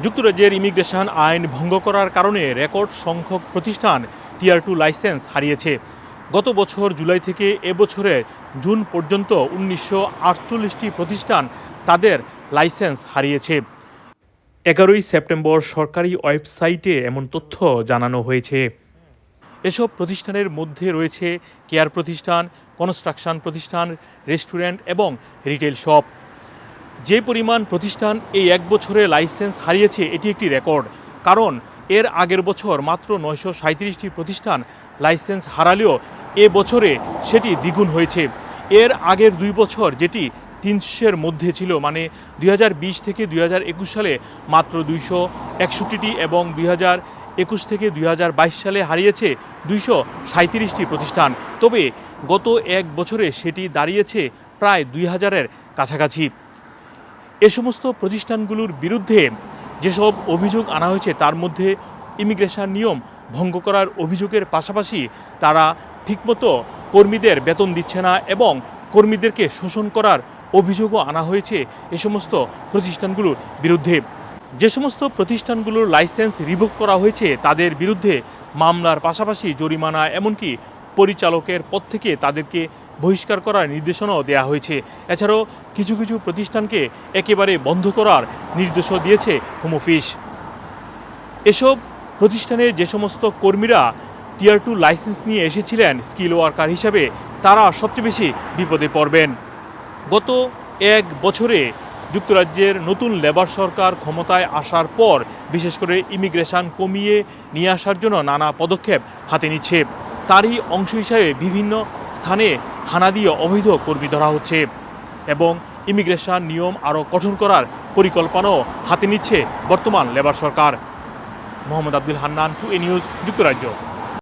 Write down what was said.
যুক্তরাজ্যের ইমিগ্রেশন আইন ভঙ্গ করার কারণে রেকর্ড সংখ্যক প্রতিষ্ঠান টিয়ার টু লাইসেন্স হারিয়েছে। গত বছর জুলাই থেকে এবছরের জুন পর্যন্ত উনিশশো প্রতিষ্ঠান তাদের লাইসেন্স হারিয়েছে। এগারোই সেপ্টেম্বর সরকারি ওয়েবসাইটে এমন তথ্য জানানো হয়েছে। এসব প্রতিষ্ঠানের মধ্যে রয়েছে কেয়ার প্রতিষ্ঠান, কনস্ট্রাকশন প্রতিষ্ঠান, রেস্টুরেন্ট এবং রিটেল শপ। যে পরিমাণ প্রতিষ্ঠান এই এক বছরে লাইসেন্স হারিয়েছে, এটি একটি রেকর্ড। কারণ, এর আগের বছর মাত্র নয়শো সাঁত্রিশটি প্রতিষ্ঠান লাইসেন্স হারালেও এ বছরে সেটি দ্বিগুণ হয়েছে। এর আগের দুই বছর যেটি তিনশের মধ্যে ছিল মানে দুই হাজার বিশ থেকে দুই হাজার একুশ সালে মাত্র দুইশো একষট্টিটি এবং দুই একুশ থেকে দুই হাজার বাইশ সালে হারিয়েছে দুইশো সাঁত্রিশটি প্রতিষ্ঠান। তবে গত এক বছরে সেটি দাঁড়িয়েছে প্রায় দুই হাজারের কাছাকাছি। এ সমস্ত প্রতিষ্ঠানগুলোর বিরুদ্ধে যেসব অভিযোগ আনা হয়েছে, তার মধ্যে ইমিগ্রেশন নিয়ম ভঙ্গ করার অভিযোগের পাশাপাশি তারা ঠিকমতো কর্মীদের বেতন দিচ্ছে না এবং কর্মীদেরকে শোষণ করার অভিযোগও আনা হয়েছে এ সমস্ত প্রতিষ্ঠানগুলোর বিরুদ্ধে। যে সমস্ত প্রতিষ্ঠানগুলোর লাইসেন্স রিভোক করা হয়েছে, তাদের বিরুদ্ধে মামলার পাশাপাশি জরিমানা, এমনকি পরিচালকের পদ থেকে তাদেরকে বহিষ্কার করার নির্দেশনাও দেওয়া হয়েছে। এছাড়াও কিছু কিছু প্রতিষ্ঠানকে একেবারে বন্ধ করার নির্দেশও দিয়েছে হোম অফিস। এসব প্রতিষ্ঠানে যে সমস্ত কর্মীরা টিয়ার টু লাইসেন্স নিয়ে এসেছিলেন স্কিল ওয়ার্কার হিসাবে, তারা সবচেয়ে বেশি বিপদে পড়বেন। গত এক বছরে যুক্তরাজ্যের নতুন লেবার সরকার ক্ষমতায় আসার পর, বিশেষ করে ইমিগ্রেশন কমিয়ে নিয়ে আসার জন্য নানা পদক্ষেপ হাতে নিচ্ছে। তারই অংশ হিসাবে বিভিন্ন স্থানে হানা দিয়ে অবৈধ কর্মী ধরা হচ্ছে এবং ইমিগ্রেশন নিয়ম আরও কঠোর করার পরিকল্পনাও হাতে নিচ্ছে বর্তমান লেবার সরকার। মোহাম্মদ আব্দুল হান্নান, টু এ নিউজ, যুক্তরাজ্য।